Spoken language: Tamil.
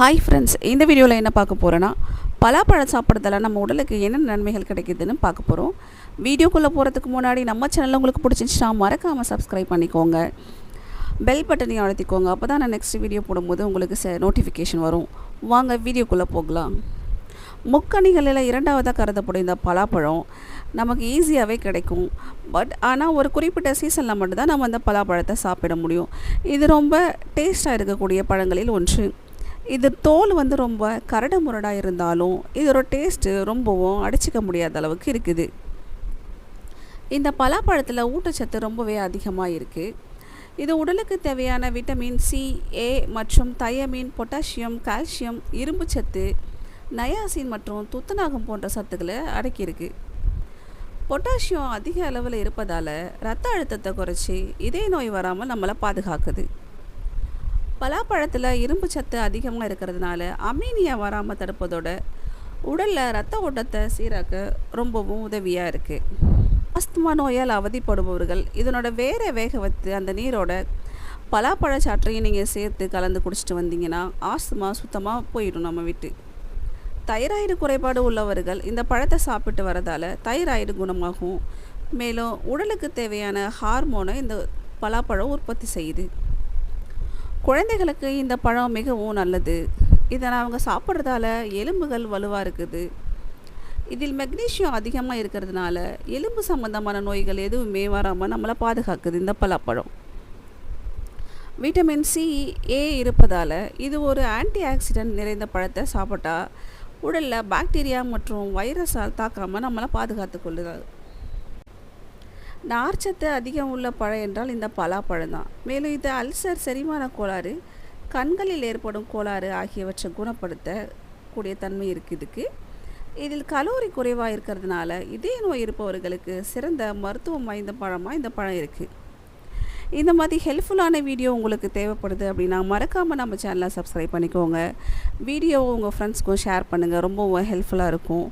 ஹாய் ஃப்ரெண்ட்ஸ் இந்த வீடியோவில் என்ன பார்க்க போகிறேன்னா பலாப்பழம் சாப்பிட்றதால நம்ம உடலுக்கு என்னென்ன நன்மைகள் கிடைக்குதுன்னு பார்க்க போகிறோம் வீடியோக்குள்ளே போகிறதுக்கு முன்னாடி நம்ம சேனலில் உங்களுக்கு பிடிச்சிருந்துச்சுன்னா மறக்காமல் சப்ஸ்கிரைப் பண்ணிக்கோங்க. பெல் பட்டனையும் அழுத்திக்கோங்க. அப்போ தான் நான் நெக்ஸ்ட் வீடியோ போடும்போது உங்களுக்கு ச நோட்டிஃபிகேஷன் வரும். வாங்க வீடியோக்குள்ளே போகலாம். முக்கணிகளில் இரண்டாவதாக கருதப்படும் இந்த பலாப்பழம் நமக்கு ஈஸியாகவே கிடைக்கும். பட் ஆனால் ஒரு குறிப்பிட்ட சீசனில் மட்டும்தான் நம்ம அந்த பலாப்பழத்தை சாப்பிட முடியும். இது ரொம்ப டேஸ்ட்டாக இருக்கக்கூடிய பழங்களில் ஒன்று. இது தோல் வந்து ரொம்ப கரடு முரடாக இருந்தாலும் இதோட டேஸ்ட்டு ரொம்பவும் அடிச்சிக்க முடியாத அளவுக்கு இருக்குது. இந்த பலாப்பழத்தில் ஊட்டச்சத்து ரொம்பவே அதிகமாக இருக்குது இது உடலுக்கு தேவையான விட்டமின் சி ஏ மற்றும் தயமின் பொட்டாசியம் கால்சியம் இரும்புச்சத்து நயாசின் மற்றும் துத்தநாகம் போன்ற சத்துக்களை அடக்கியிருக்கு. பொட்டாசியம் அதிக அளவில் இருப்பதால் ரத்த அழுத்தத்தை குறைச்சி இதய நோய் வராமல் நம்மளை பாதுகாக்குது. பலாப்பழத்தில் இரும்பு சத்து அதிகமாக இருக்கிறதுனால அமீனியா வராமல் தடுப்பதோட உடலில் ரத்த ஓட்டத்தை சீராக்க ரொம்பவும் உதவியாக இருக்குது ஆஸ்துமா நோயால் அவதிப்படுபவர்கள் இதனோட வேற வேக வைத்து அந்த நீரோட பலாப்பழ சாற்றையும் நீங்கள் சேர்த்து கலந்து குடிச்சிட்டு வந்தீங்கன்னா ஆஸ்துமா சுத்தமாக போயிடும் நம்ம விட்டு. தைராய்டு குறைபாடு உள்ளவர்கள் இந்த பழத்தை சாப்பிட்டு வரதால் தைராய்டு குணமாகும். மேலும் உடலுக்கு தேவையான ஹார்மோனை இந்த பலாப்பழம் உற்பத்தி செய்யுது. குழந்தைகளுக்கு இந்த பழம் மிகவும் நல்லது. இதை அவங்க சாப்பிட்றதால எலும்புகள் வலுவாக இருக்குது. இதில் மெக்னீஷியம் அதிகமாக இருக்கிறதுனால எலும்பு சம்பந்தமான நோய்கள் எதுவுமே வராமல் நம்மளை பாதுகாக்குது இந்த பலாப்பழம். விட்டமின் சி ஏ இருப்பதால் இது ஒரு ஆன்டி ஆக்சிடென்ட் நிறைந்த பழத்தை சாப்பிட்டா உடலில் பாக்டீரியா மற்றும் வைரஸால் தாக்காமல் நம்மளை பாதுகாத்து கொள்ளுது. நார்ச்சத்து அதிகம் உள்ள பழம் என்றால் இந்த பலாப்பழம் தான். மேலும் இது அல்சர் செரிமான கோளாறு கண்களில் ஏற்படும் கோளாறு ஆகியவற்றை குணப்படுத்த கூடிய தன்மை இருக்குது இதுக்கு. இதில் கலோரி குறைவாக இருக்கிறதுனால இதய நோய் இருப்பவர்களுக்கு சிறந்த மருத்துவம் வாய்ந்த பழமாக இந்த பழம் இருக்குது இந்த மாதிரி ஹெல்ப்ஃபுல்லான வீடியோ உங்களுக்கு தேவைப்படுது அப்படின்னா மறக்காமல் நம்ம சேனலை சப்ஸ்கிரைப் பண்ணிக்கோங்க. வீடியோவை உங்கள் ஃப்ரெண்ட்ஸ்க்கும் ஷேர் பண்ணுங்கள் ரொம்பவும் ஹெல்ப்ஃபுல்லாக இருக்கும்.